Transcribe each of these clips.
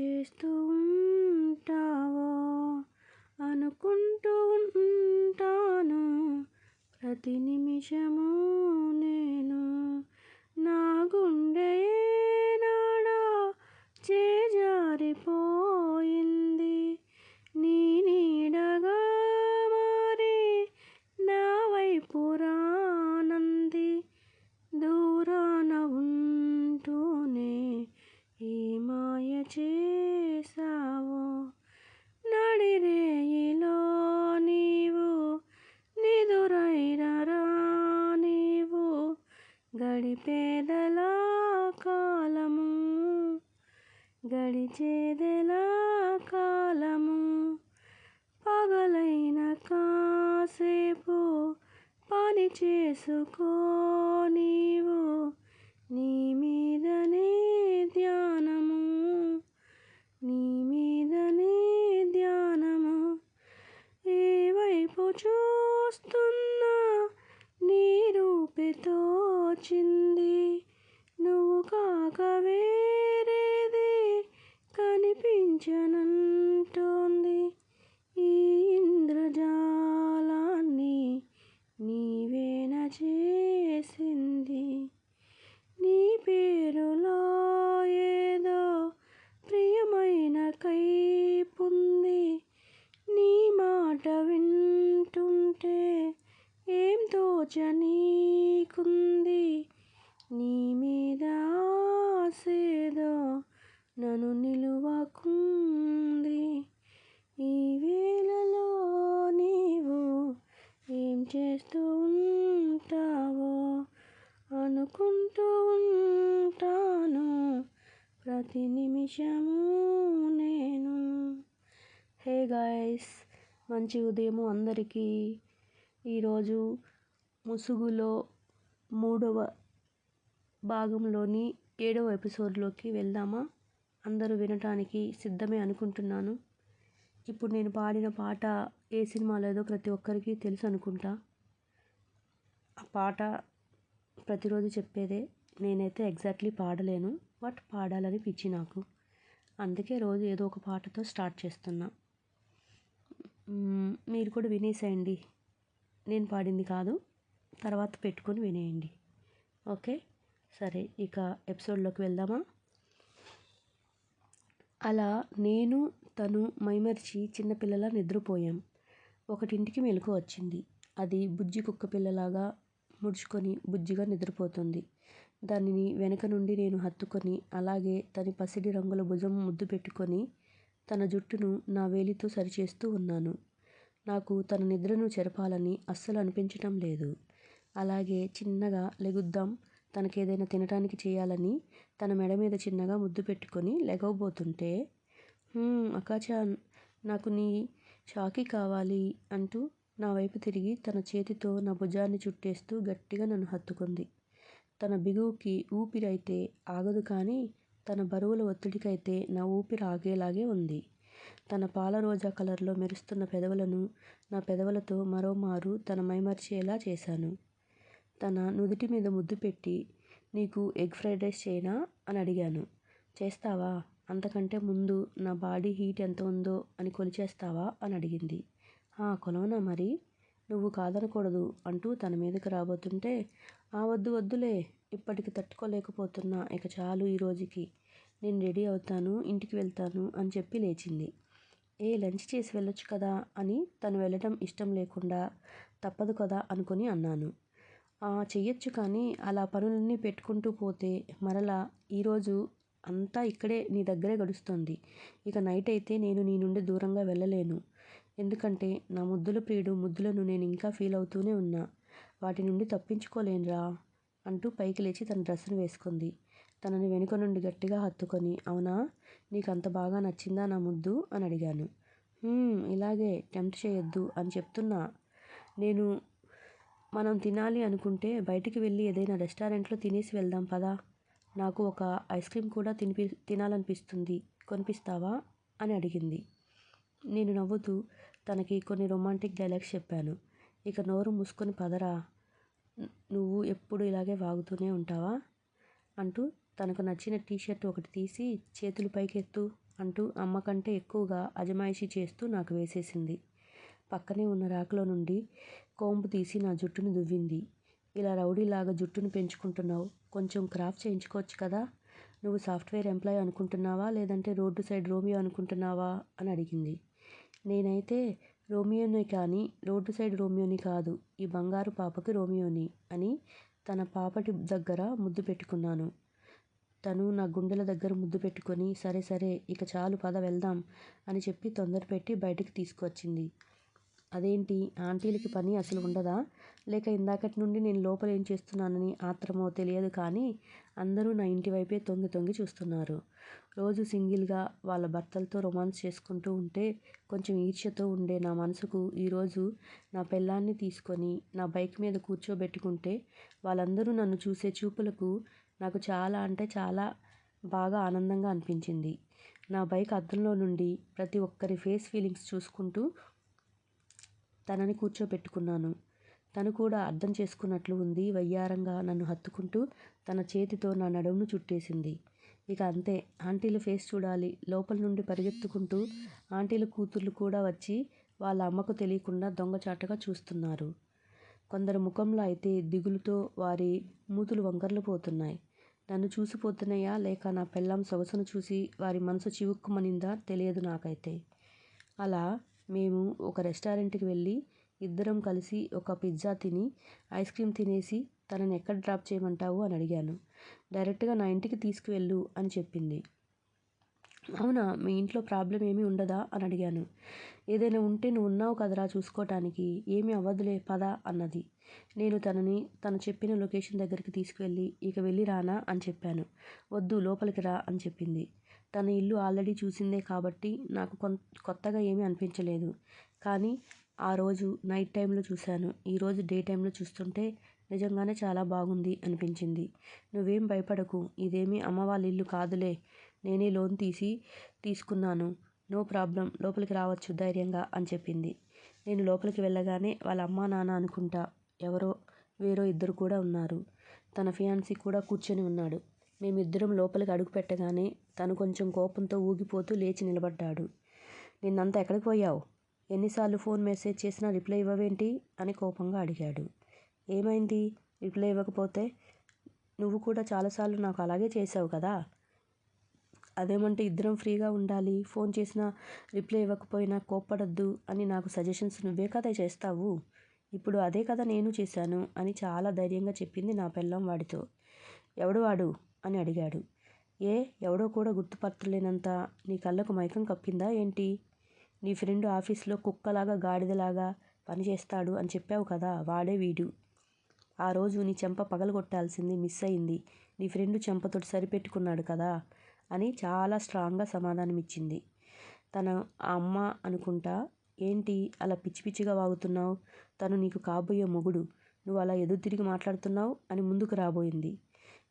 చేస్తూ ఉంటావో? అనుకుంటూ ఉంటాను. ప్రతి నిమిషము గడిచేదెలా కాలము. పగలైన కాసేపు పని చేసుకో నీవు. నీ మీదనే ధ్యానము. నీ మీదనే ధ్యానము. ఏ వైపు చూస్తున్నా నీ రూపితో చింది నువ్వు కాకవే కనిపించనంటోంది ఈ ఇంద్రజాలాన్ని. నీవేన చేసింది నీ పేరులో ఏదో ప్రియమైన కైపుంది. నీ మాట వింటుంటే ఏం తోచని అనుకుంటూ ఉంటాను. ప్రతి నిమిషము నేను. హే గాయస్ మంచి ఉదయము అందరికీ. ఈరోజు ముసుగులో మూడవ భాగంలోని ఏడవ ఎపిసోడ్లోకి వెళ్దామా? అందరూ వినటానికి సిద్ధమే అనుకుంటున్నాను. ఇప్పుడు నేను పాడిన పాట ఏ సినిమాలోదో ప్రతి ఒక్కరికి తెలుసు అనుకుంటా. ఆ పాట ప్రతిరోజు చెప్పేదే నేనైతే ఎగ్జాక్ట్లీ పాడలేను బట్ పాడాలని పిచ్చి నాకు. అందుకే రోజు ఏదో ఒక పాటతో స్టార్ట్ చేస్తున్నా. మీరు కూడా వినేసేయండి. నేను పాడింది కాదు తర్వాత పెట్టుకొని వినేయండి. ఓకే? సరే ఇక ఎపిసోడ్లోకి వెళ్దామా? అలా నేను తను మైమరిచి చిన్నపిల్లలా నిద్రపోయాం. ఒకటింటికి మెలకు వచ్చింది. అది బుజ్జి కుక్క పిల్లలాగా ముడుచుకొని బుజ్జిగా నిద్రపోతుంది. దానిని వెనక నుండి నేను హత్తుకొని అలాగే తన పసిడి రంగుల భుజం ముద్దు పెట్టుకొని తన జుట్టును నా వేలితో సరిచేస్తూ ఉన్నాను. నాకు తన నిద్రను చెరపాలని అస్సలు అనిపించటం లేదు. అలాగే చిన్నగా లెగుద్దాం తనకేదైనా తినటానికి చేయాలని తన మెడ మీద చిన్నగా ముద్దు పెట్టుకొని లెగవబోతుంటే "హ్మ్, అక్కాచాన్ నాకు నీ చాకీ కావాలి అంటూ నా వైపు తిరిగి తన చేతితో నా భుజాన్ని చుట్టేస్తూ గట్టిగా నన్ను హత్తుకుంది. తన బిగువుకి ఊపిరైతే ఆగదు కానీ తన బరువుల ఒత్తిడికైతే నా ఊపిరి ఆగేలాగే ఉంది. తన పాల రోజా కలర్లో మెరుస్తున్న పెదవులను నా పెదవులతో మరోమారు తన మైమరిచేలా చేశాను. తన నుదుటి మీద ముద్దు పెట్టి నీకు ఎగ్ ఫ్రైడ్ రైస్ చేయనా? అని అడిగాను. చేస్తావా? అంతకంటే ముందు నా బాడీ హీట్ ఎంత ఉందో అని కొలిచేస్తావా అని అడిగింది. "ఆ, మరి? నువ్వు కాదనకూడదు అంటూ తన మీదకి రాబోతుంటే ఆ వద్దు వద్దులే ఇప్పటికి తట్టుకోలేకపోతున్నా ఇక చాలు ఈ రోజుకి. నేను రెడీ అవుతాను ఇంటికి వెళ్తాను అని చెప్పి లేచింది. ఏ లంచ్ చేసి వెళ్ళొచ్చు కదా అని తను వెళ్ళటం ఇష్టం లేకుండా తప్పదు కదా అనుకుని అన్నాను. చెయ్యొచ్చు కానీ అలా పనులన్నీ పెట్టుకుంటూ పోతే మరలా ఈరోజు అంతా ఇక్కడే నీ దగ్గరే గడుస్తుంది. ఇక నైట్ అయితే నేను నీ నుండి దూరంగా వెళ్ళలేను. ఎందుకంటే నా ముద్దుల ప్రియుడు ముద్దులను నేను ఇంకా ఫీల్ అవుతూనే ఉన్నా. వాటి నుండి తప్పించుకోలేనురా అంటూ పైకి లేచి తన డ్రెస్సును వేసుకుంది. తనని వెనుక నుండి గట్టిగా హత్తుకొని అవునా? నీకు అంత బాగా నచ్చిందా నా ముద్దు? అని అడిగాను. ఇలాగే టెంప్ట్ చేయొద్దు అని చెప్తున్నా. నేను మనం తినాలి అనుకుంటే బయటికి వెళ్ళి ఏదైనా రెస్టారెంట్లో తినేసి వెళ్దాం పదా? నాకు ఒక ఐస్ క్రీమ్ కూడా తినిపి తినాలనిపిస్తుంది. కొనిపిస్తావా? అని అడిగింది. నేను నవ్వుతూ తనకి కొన్ని రొమాంటిక్ డైలాగ్స్ చెప్పాను. ఇక నోరు మూసుకొని పదరా నువ్వు ఎప్పుడు ఇలాగే వాగుతూనే ఉంటావా? అంటూ తనకు నచ్చిన టీ షర్ట్ ఒకటి తీసి చేతులు పైకెత్తు అంటూ అమ్మ కంటే ఎక్కువగా అజమాయిషీ చేస్తూ నాకు వేసేసింది. పక్కనే ఉన్న రాకలో నుండి కోంబు తీసి నా జుట్టును దువ్వింది. ఇలా రౌడీలాగా జుట్టును పెంచుకుంటున్నావు కొంచెం క్రాఫ్ చేయించుకోవచ్చు కదా? నువ్వు సాఫ్ట్వేర్ ఎంప్లాయ్ అనుకుంటున్నావా లేదంటే రోడ్డు సైడ్ రోమియో అనుకుంటున్నావా? అని అడిగింది. నేనైతే రోమియోని కానీ రోడ్డు సైడ్ రోమియోని కాదు ఈ బంగారు పాపకి రోమియోని అని తన పాపటి దగ్గర ముద్దు పెట్టుకున్నాను. తను నా గుండెల దగ్గర ముద్దు పెట్టుకొని సరే సరే ఇక చాలు పద వెళ్దాం అని చెప్పి తొందర పెట్టి బయటికి తీసుకొచ్చింది. అదేంటి? ఆంటీలకి పని అసలు ఉండదా? లేక ఇందాకటి నుండి నేను లోపల ఏం చేస్తున్నానని ఆత్రమో తెలియదు కానీ అందరూ నా ఇంటి వైపే తొంగి తొంగి చూస్తున్నారు. రోజు సింగిల్గా వాళ్ళ భర్తలతో రొమాన్స్ చేసుకుంటూ ఉంటే కొంచెం ఈర్ష్యతో ఉండే నా మనసుకు ఈరోజు నా పెళ్ళాన్ని తీసుకొని నా బైక్ మీద కూర్చోబెట్టుకుంటే వాళ్ళందరూ నన్ను చూసే చూపులకు నాకు చాలా అంటే చాలా బాగా ఆనందంగా అనిపించింది. నా బైక్ అద్దంలో నుండి ప్రతి ఒక్కరి ఫేస్ ఫీలింగ్స్ చూసుకుంటూ తనని కూర్చోబెట్టుకున్నాను తను కూడా అర్థం చేసుకున్నట్లు ఉంది. వయ్యారంగా నన్ను హత్తుకుంటూ తన చేతితో నా నడుమును చుట్టేసింది. ఇక అంతే. ఆంటీల ఫేస్ చూడాలి. లోపల నుండి పరిగెత్తుకుంటూ ఆంటీల కూతుర్లు కూడా వచ్చి వాళ్ళ అమ్మకు తెలియకుండా దొంగచాటుగా చూస్తున్నారు. కొందరు ముఖంలో అయితే దిగులుతో వారి మూతులు వంకర్లు పోతున్నాయి. నన్ను చూసిపోతున్నాయా? లేక నా పెళ్ళాం సొగసును చూసి వారి మనసు చివుక్కుమనిందా? తెలియదు నాకైతే. అలా మేము ఒక రెస్టారెంట్కి వెళ్ళి ఇద్దరం కలిసి ఒక పిజ్జా తిని ఐస్ క్రీమ్ తినేసి తనని ఎక్కడ డ్రాప్ చేయమంటావు అని అడిగాను. డైరెక్ట్గా నా ఇంటికి తీసుకువెళ్ళు అని చెప్పింది. అవునా మీ ఇంట్లో ప్రాబ్లం ఏమీ ఉండదా అని అడిగాను. ఏదైనా ఉంటే నువ్వు ఉన్నావు కదరా చూసుకోవటానికి ఏమీ అవ్వదులే పదా అన్నది. నేను తనని తను చెప్పిన లొకేషన్ దగ్గరికి తీసుకువెళ్ళి ఇక వెళ్ళి రానా అని చెప్పాను. వద్దు లోపలికి రా అని చెప్పింది. తన ఇల్లు ఆల్రెడీ చూసిందే కాబట్టి నాకు కొత్తగా ఏమీ అనిపించలేదు. కానీ ఆ రోజు నైట్ టైంలో చూశాను. ఈరోజు డే టైంలో చూస్తుంటే నిజంగానే చాలా బాగుంది అనిపించింది. నువ్వేం భయపడకు. ఇదేమీ అమ్మ వాళ్ళ ఇల్లు కాదులే. నేనే లోన్ తీసి తీసుకున్నాను. No problem. లోపలికి రావచ్చు ధైర్యంగా అని చెప్పింది. నేను లోపలికి వెళ్ళగానే వాళ్ళ అమ్మా నాన్న అనుకుంటా ఎవరో వేరో ఇద్దరు కూడా ఉన్నారు. తన ఫియాన్సీ కూడా కూర్చొని ఉన్నాడు. మేమిద్దరం లోపలికి అడుగు పెట్టగానే తను కొంచెం కోపంతో ఊగిపోతూ లేచి నిలబడ్డాడు. నిన్నంతా ఎక్కడికి పోయావు? ఎన్నిసార్లు ఫోన్ మెసేజ్ చేసినా రిప్లై ఇవ్వవేంటి? అని కోపంగా అడిగాడు. ఏమైంది? రిప్లై ఇవ్వకపోతే నువ్వు కూడా చాలాసార్లు నాకు అలాగే చేసావు కదా? అదేమంటే ఇద్దరం ఫ్రీగా ఉండాలి ఫోన్ చేసినా రిప్లై ఇవ్వకపోయినా కోప్పడద్దు అని నాకు సజెషన్స్ నువ్వే కదా చేస్తావు. ఇప్పుడు అదే కదా నేను చేశాను అని చాలా ధైర్యంగా చెప్పింది నా పెళ్ళం వాడితో. ఎవడు వాడు? అని అడిగాడు. ఏ ఎవడో కూడా గుర్తుపట్టలేనంత నీ కళ్ళకు మైకం కప్పిందా ఏంటి? నీ ఫ్రెండ్ ఆఫీస్లో కుక్కలాగా గాడిదలాగా పనిచేస్తాడు అని చెప్పావు కదా వాడే వీడు. ఆ రోజు నీ చెంప పగలగొట్టాల్సింది మిస్ అయింది. నీ ఫ్రెండ్ చెంపతోటి సరిపెట్టుకున్నాడు కదా అని చాలా స్ట్రాంగ్గా సమాధానం ఇచ్చింది తన అమ్మ అనుకుంటా ఏంటి అలా పిచ్చి పిచ్చిగా వాగుతున్నావు? తను నీకు కాబోయే మొగుడు. నువ్వు అలా ఎదురు తిరిగి మాట్లాడుతున్నావు అని ముందుకు రాబోయింది.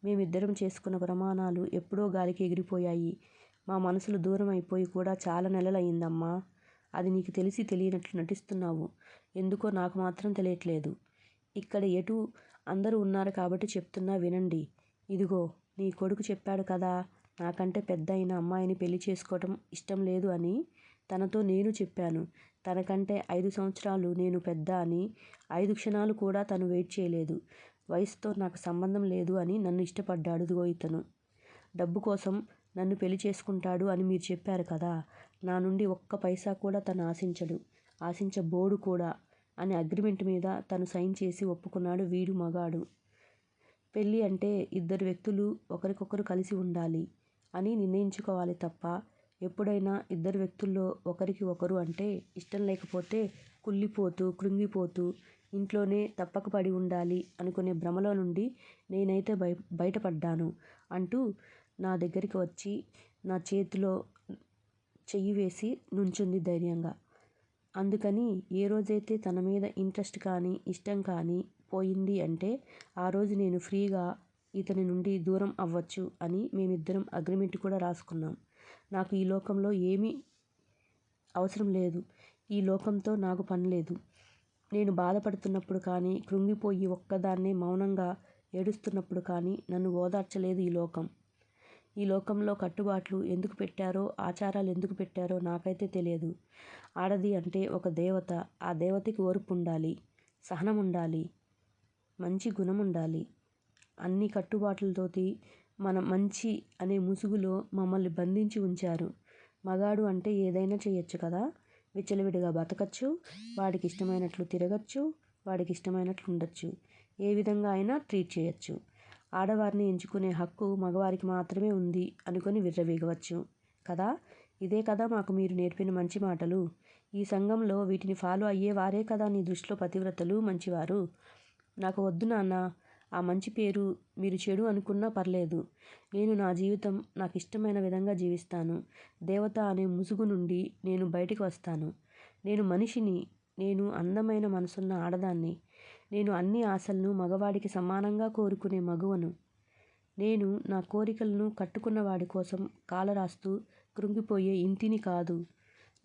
మేమిద్దరం చేసుకున్న ప్రమాణాలు ఎప్పుడో గాలికి ఎగిరిపోయాయి. మా మనసులు దూరం అయిపోయి కూడా చాలా నెలలయిందమ్మా! అది నీకు తెలిసి తెలియనట్లు నటిస్తున్నావు. ఎందుకో నాకు మాత్రం తెలియట్లేదు. ఇక్కడ ఎటు అందరూ ఉన్నారు కాబట్టి చెప్తున్నా వినండి. ఇదిగో నీ కొడుకు చెప్పాడు కదా నాకంటే పెద్ద అయిన అమ్మాయిని పెళ్ళి చేసుకోవటం ఇష్టం లేదు అని తనతో నేను చెప్పాను. తనకంటే ఐదు సంవత్సరాలు నేను పెద్ద అని ఐదు క్షణాలు కూడా తను వెయిట్ చేయలేదు. వయసుతో నాకు సంబంధం లేదు అని నన్ను ఇష్టపడ్డాడు. ఇదిగో ఇతను. డబ్బు కోసం నన్ను పెళ్ళి చేసుకుంటాడు అని మీరు చెప్పారు కదా. నా నుండి ఒక్క పైసా కూడా తను ఆశించడు. ఆశించబోడు కూడా అని అగ్రిమెంట్ మీద తను సైన్ చేసి ఒప్పుకున్నాడు వీడు మగాడు. పెళ్ళి అంటే ఇద్దరు వ్యక్తులు ఒకరికొకరు కలిసి ఉండాలి అని నిర్ణయించుకోవాలి తప్ప ఎప్పుడైనా ఇద్దరు వ్యక్తుల్లో ఒకరికి ఒకరు అంటే ఇష్టం లేకపోతే కుళ్ళిపోతూ కృంగిపోతూ ఇంట్లోనే తప్పక పడి ఉండాలి అనుకునే భ్రమలో నుండి నేనైతే బయ బయటపడ్డాను అంటూ నా దగ్గరికి వచ్చి నా చేతిలో చెయ్యి వేసి నుంచుంది ధైర్యంగా. అందుకని ఏ రోజైతే తన మీద ఇంట్రెస్ట్ కానీ ఇష్టం కానీ పోయింది అంటే ఆ రోజు నేను ఫ్రీగా ఇతని నుండి దూరం అవ్వచ్చు అని మేమిద్దరం అగ్రిమెంట్ కూడా రాసుకున్నాం. నాకు ఈ లోకంలో ఏమీ అవసరం లేదు. ఈ లోకంతో నాకు పని లేదు. నేను బాధపడుతున్నప్పుడు కానీ కృంగిపోయి ఒక్కదాన్నే మౌనంగా ఏడుస్తున్నప్పుడు కానీ నన్ను ఓదార్చలేదు ఈ లోకం. ఈ లోకంలో కట్టుబాట్లు ఎందుకు పెట్టారో ఆచారాలు ఎందుకు పెట్టారో నాకైతే తెలియదు. ఆడది అంటే ఒక దేవత. ఆ దేవతకి ఓర్పు ఉండాలి సహనం ఉండాలి మంచి గుణం ఉండాలి అన్ని కట్టుబాట్లతోటి మన మంచి అనే ముసుగులో మమ్మల్ని బంధించి ఉంచారు. మగాడు అంటే ఏదైనా చేయొచ్చు కదా? విచ్చలవిడిగా బతకచ్చు వాడికి ఇష్టమైనట్లు తిరగచ్చు వాడికి ఇష్టమైనట్లు ఉండొచ్చు. ఏ విధంగా అయినా ట్రీట్ చేయొచ్చు. ఆడవారిని ఎంచుకునే హక్కు మగవారికి మాత్రమే ఉంది అనుకొని విర్రవీగవచ్చు. కదా? ఇదే కదా మాకు మీరు నేర్పిన మంచి మాటలు. ఈ సంఘంలో వీటిని ఫాలో అయ్యేవారే కదా నీ దృష్టిలో పతివ్రతలు మంచివారు. నాకు వద్దు నాన్న ఆ మంచి పేరు మీరు చెడు అనుకున్నా పర్లేదు. నేను నా జీవితం నాకు ఇష్టమైన విధంగా జీవిస్తాను. దేవత అనే ముసుగు నుండి నేను బయటికి వస్తాను. నేను మనిషిని నేను అందమైన మనసున్న ఆడదాన్ని. నేను అన్ని ఆశలను మగవాడికి సమానంగా కోరుకునే మగువను. నేను నా కోరికలను కట్టుకున్న వాడి కోసం కాలరాస్తూ కృంగిపోయే ఇంటిని కాదు.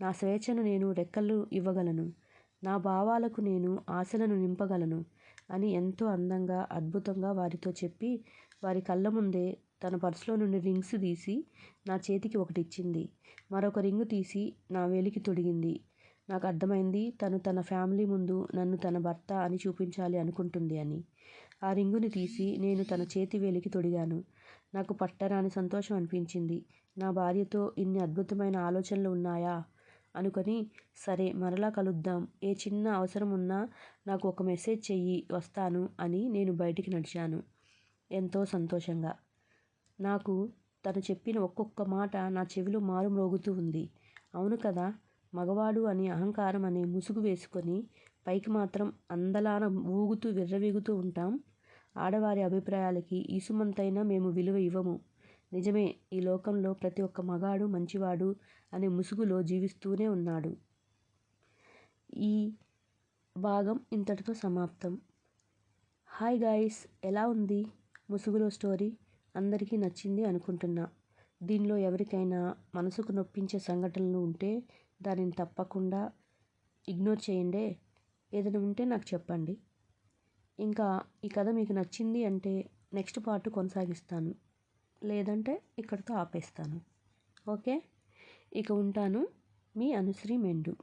నా స్వేచ్ఛను నేను రెక్కలు ఇవ్వగలను. నా భావాలకు నేను ఆశలను నింపగలను. అని ఎంతో అందంగా అద్భుతంగా వారితో చెప్పి వారి కళ్ళ ముందే తన పర్సులో నుండి రింగ్స్ తీసి నా చేతికి ఒకటి ఇచ్చింది. మరొక రింగు తీసి నా వేలికి తొడిగింది. నాకు అర్థమైంది తను తన ఫ్యామిలీ ముందు నన్ను తన భర్త అని చూపించాలి అనుకుంటుంది అని. ఆ రింగుని తీసి నేను తన చేతి వేలికి తొడిగాను. నాకు పట్టరాని సంతోషం అనిపించింది. నా భార్యతో ఇన్ని అద్భుతమైన ఆలోచనలు ఉన్నాయా? అనుకొని సరే మరలా కలుద్దాం. ఏ చిన్న అవసరం ఉన్నా నాకు ఒక మెసేజ్ చెయ్యి వస్తాను అని నేను బయటికి నడిచాను. ఎంతో సంతోషంగా. నాకు తను చెప్పిన ఒక్కొక్క మాట నా చెవిలో మారుమ్రోగుతూ ఉంది. అవును కదా మగవాడు అని అహంకారం అనే ముసుగు వేసుకొని పైకి మాత్రం అందలాన ఊగుతూ విర్రవీగుతూ ఉంటాం. ఆడవారి అభిప్రాయాలకి ఈసుమంతైనా మేము విలువ ఇవ్వము. నిజమే ఈ లోకంలో ప్రతి ఒక్క మగాడు మంచివాడు అనే ముసుగులో జీవిస్తూనే ఉన్నాడు. ఈ భాగం ఇంతటితో సమాప్తం. హాయ్ గాయస్ ఎలా ఉంది? ముసుగులో స్టోరీ అందరికీ నచ్చింది అనుకుంటున్నా. దీనిలో ఎవరికైనా మనసుకు నొప్పించే సంఘటనలు ఉంటే దానిని తప్పకుండా ఇగ్నోర్ చేయండి. ఏదైనా ఉంటే నాకు చెప్పండి. ఇంకా ఈ కథ మీకు నచ్చింది అంటే నెక్స్ట్ పార్ట్ కొనసాగిస్తాను. లేదంటే ఇక్కడితో ఆపేస్తాను. ఓకే? ఇక ఉంటాను. మీ అనుశ్రీ మెండు.